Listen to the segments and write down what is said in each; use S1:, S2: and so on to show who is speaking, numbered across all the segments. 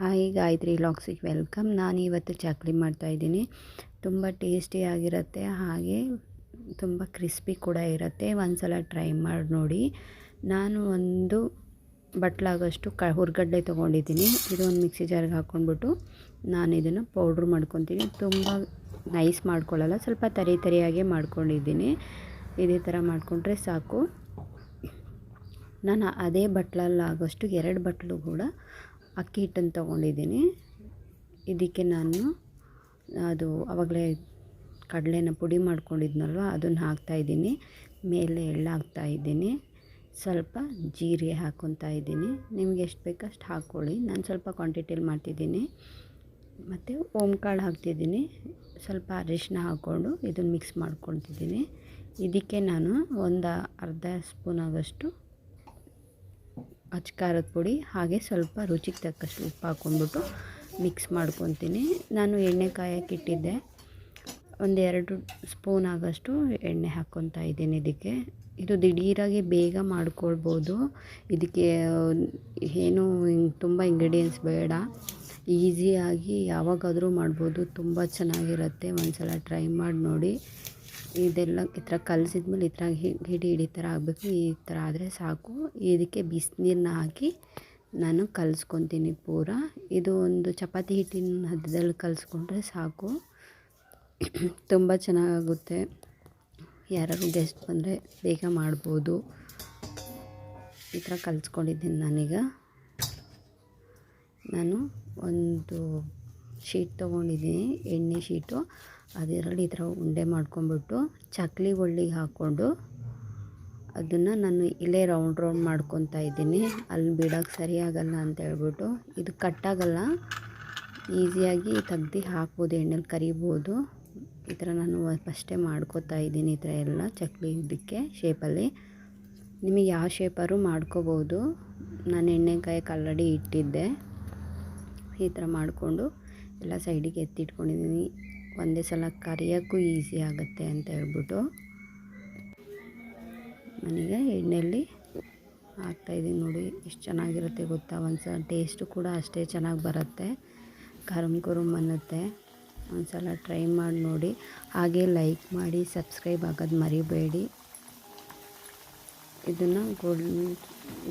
S1: Hi Gayatri ಲಾಕ್ಸಿಗೆ welcome. ನಾನು ಇವತ್ತು ಚಕ್ಲಿ ಮಾಡ್ತಾಯಿದ್ದೀನಿ ತುಂಬ ಟೇಸ್ಟಿಯಾಗಿರುತ್ತೆ ಹಾಗೆ ತುಂಬ ಕ್ರಿಸ್ಪಿ ಕೂಡ ಇರುತ್ತೆ. ಒಂದು ಸಲ ಟ್ರೈ ಮಾಡಿ ನೋಡಿ. ನಾನು ಒಂದು ಬಟ್ಲಾಗಷ್ಟು ಕ ಹುರ್ಗಡ್ಲೆ ತೊಗೊಂಡಿದ್ದೀನಿ. ಇದೊಂದು ಮಿಕ್ಸಿ ಜಾರ್ಗೆ ಹಾಕ್ಕೊಂಡ್ಬಿಟ್ಟು ನಾನು ಇದನ್ನು ಪೌಡ್ರ್ ಮಾಡ್ಕೊತೀನಿ. ತುಂಬ ನೈಸ್ ಮಾಡ್ಕೊಳ್ಳಲ್ಲ, ಸ್ವಲ್ಪ ತರಿ ತರಿಯಾಗೆ ಮಾಡ್ಕೊಂಡಿದ್ದೀನಿ. ಇದೇ ಥರ ಮಾಡಿಕೊಂಡ್ರೆ ಸಾಕು. ನಾನು ಅದೇ ಬಟ್ಲಲ್ಲಾಗೋಷ್ಟು ಎರಡು ಬಟ್ಲು ಕೂಡ ಅಕ್ಕಿ ಹಿಟ್ಟನ್ನು ತೊಗೊಂಡಿದ್ದೀನಿ. ಇದಕ್ಕೆ ನಾನು, ಅದು ಆವಾಗಲೇ ಕಡಲೆನ ಪುಡಿ ಮಾಡ್ಕೊಂಡಿದ್ನಲ್ವ, ಅದನ್ನು ಹಾಕ್ತಾಯಿದ್ದೀನಿ ಮೇಲೆ ಎಳ್ಳು ಹಾಕ್ತಾಯಿದ್ದೀನಿ ಸ್ವಲ್ಪ ಜೀರಿಗೆ ಹಾಕೊತಾ ಇದ್ದೀನಿ. ನಿಮ್ಗೆ ಎಷ್ಟು ಬೇಕು ಅಷ್ಟು ಹಾಕ್ಕೊಳ್ಳಿ. ನಾನು ಸ್ವಲ್ಪ ಕ್ವಾಂಟಿಟಿಯಲ್ಲಿ ಮಾಡ್ತಿದ್ದೀನಿ. ಮತ್ತು ಓಂಕಾಳು ಹಾಕ್ತಿದ್ದೀನಿ. ಸ್ವಲ್ಪ ಅರಿಶಿನ ಹಾಕ್ಕೊಂಡು ಇದನ್ನು ಮಿಕ್ಸ್ ಮಾಡ್ಕೊತಿದ್ದೀನಿ ಇದಕ್ಕೆ ನಾನು ಒಂದು ಅರ್ಧ ಸ್ಪೂನ್ ಆಗೋಷ್ಟು ಅಚ್ಚ ಖಾರದ ಪುಡಿ, ಹಾಗೆ ಸ್ವಲ್ಪ ರುಚಿಗೆ ತಕ್ಕಷ್ಟು ಉಪ್ಪು ಹಾಕ್ಕೊಂಡ್ಬಿಟ್ಟು ಮಿಕ್ಸ್ ಮಾಡ್ಕೊತೀನಿ. ನಾನು ಎಣ್ಣೆ ಕಾಯಕ್ಕೆ ಇಟ್ಟಿದ್ದೆ. ಒಂದೆರಡು ಸ್ಪೂನ್ ಆಗೋಷ್ಟು ಎಣ್ಣೆ ಹಾಕ್ಕೊತಾ ಇದ್ದೀನಿ ಇದಕ್ಕೆ. ಇದು ದಿಢೀರಾಗಿ ಬೇಗ ಮಾಡ್ಕೊಳ್ಬೋದು. ಇದಕ್ಕೆ, ಏನು ತುಂಬ ಇಂಗ್ರೀಡಿಯೆಂಟ್ಸ್ ಬೇಡ. ಈಸಿಯಾಗಿ ಯಾವಾಗಾದರೂ ಮಾಡ್ಬೋದು. ತುಂಬ ಚೆನ್ನಾಗಿರುತ್ತೆ. ಒಂದು ಸಲ ಟ್ರೈ ಮಾಡಿ ನೋಡಿ. ಇದೆಲ್ಲ ಈ ಥರ ಕಲಸಿದ್ಮೇಲೆ ಈ ಥರ ಹಿಡಿ ಹಿಡಿ ಥರ ಆಗಬೇಕು. ಈ ಥರ ಆದರೆ ಸಾಕು. ಇದಕ್ಕೆ ಬಿಸಿನೀರನ್ನ ಹಾಕಿ ನಾನು ಕಲಿಸ್ಕೊತೀನಿ ಪೂರ. ಇದು ಒಂದು ಚಪಾತಿ ಹಿಟ್ಟಿನ ಹದದಲ್ಲಿ ಕಲಿಸ್ಕೊಂಡ್ರೆ ಸಾಕು. ತುಂಬ ಚೆನ್ನಾಗುತ್ತೆ. ಯಾರಾದ್ರು ಗೆಸ್ಟ್ ಬಂದರೆ ಬೇಗ ಮಾಡ್ಬೋದು. ಈ ಥರ ಕಲಿಸ್ಕೊಂಡಿದ್ದೀನಿ ನಾನೀಗ. ನಾನು ಒಂದು ಶೀಟ್ ತೊಗೊಂಡಿದ್ದೀನಿ, ಎಣ್ಣೆ ಶೀಟು. ಅದರಲ್ಲಿ ಈ ಥರ ಉಂಡೆ ಮಾಡ್ಕೊಂಬಿಟ್ಟು ಚಕ್ಲಿ ಒಳ್ಳಿಗೆ ಹಾಕ್ಕೊಂಡು ಅದನ್ನು ನಾನು ಇಲ್ಲೇ ರೌಂಡ್ ರೌಂಡ್ ಮಾಡ್ಕೊತಾ ಇದ್ದೀನಿ. ಅಲ್ಲಿ ಬಿಡೋಕ್ಕೆ ಸರಿಯಾಗಲ್ಲ ಅಂತ ಹೇಳ್ಬಿಟ್ಟು. ಇದು ಕಟ್ಟಾಗಲ್ಲ, ಈಸಿಯಾಗಿ ತೆಗ್ದು ಹಾಕ್ಬೋದು, ಎಣ್ಣೆಲಿ ಕರಿಬೋದು. ಈ ಥರ ನಾನು ಫಸ್ಟೇ ಮಾಡ್ಕೋತಾ ಇದ್ದೀನಿ ಈ ಥರ ಎಲ್ಲ ಚಕ್ಲಿ ಇದಕ್ಕೆ ಶೇಪಲ್ಲಿ ನಿಮಗೆ ಯಾವ ಶೇಪಾದ್ರು ಮಾಡ್ಕೋಬೋದು. ನಾನು ಎಣ್ಣೆಕಾಯಿ ಆಲ್ರೆಡಿ ಇಟ್ಟಿದ್ದೆ. ಈ ಥರ ಮಾಡಿಕೊಂಡು ಎಲ್ಲ ಸೈಡಿಗೆ ಎತ್ತಿಟ್ಕೊಂಡಿದ್ದೀನಿ. ಒಂದೇ ಸಲ ಕರಿಯೋಕ್ಕೂ ಈಸಿ ಆಗುತ್ತೆ ಅಂತ ಹೇಳ್ಬಿಟ್ಟು ನನಗೆ ಎಣ್ಣೆಯಲ್ಲಿ ಹಾಕ್ತಾಯಿದ್ದೀನಿ ನೋಡಿ, ಎಷ್ಟು ಚೆನ್ನಾಗಿರುತ್ತೆ ಗೊತ್ತಾ? ಒಂದು ಸಲ ಟೇಸ್ಟು ಕೂಡ ಅಷ್ಟೇ ಚೆನ್ನಾಗಿ ಬರುತ್ತೆ. ಕರುಮ್ ಕುರುಮ್ ಅನ್ನುತ್ತೆ. ಒಂದು ಸಲ ಟ್ರೈ ಮಾಡಿ ನೋಡಿ. ಹಾಗೆ ಲೈಕ್ ಮಾಡಿ ಸಬ್ಸ್ಕ್ರೈಬ್ ಆಗೋದು ಮರಿಬೇಡಿ. ಇದನ್ನು ಗೋಲ್ಡನ್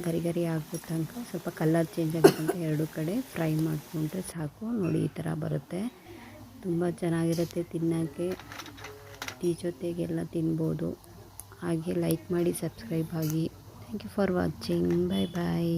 S1: ಗರಿ ಗರಿ ಆಗೋ ತನಕ ಸ್ವಲ್ಪ ಕಲರ್ ಚೇಂಜ್ ಆಗೋ ಎರಡು ಕಡೆ ಫ್ರೈ ಮಾಡಿಕೊಂಡ್ರೆ ಸಾಕು. ನೋಡಿ ಈ ಥರ ಬರುತ್ತೆ. ತುಂಬ ಚೆನ್ನಾಗಿರುತ್ತೆ ತಿನ್ನೋಕ್ಕೆ. ಟೀ ಜೊತೆಗೆಲ್ಲ ತಿನ್ಬೋದು. ಹಾಗೆ ಲೈಕ್ ಮಾಡಿ ಸಬ್ಸ್ಕ್ರೈಬ್ ಆಗಿ. Thank you for watching bye bye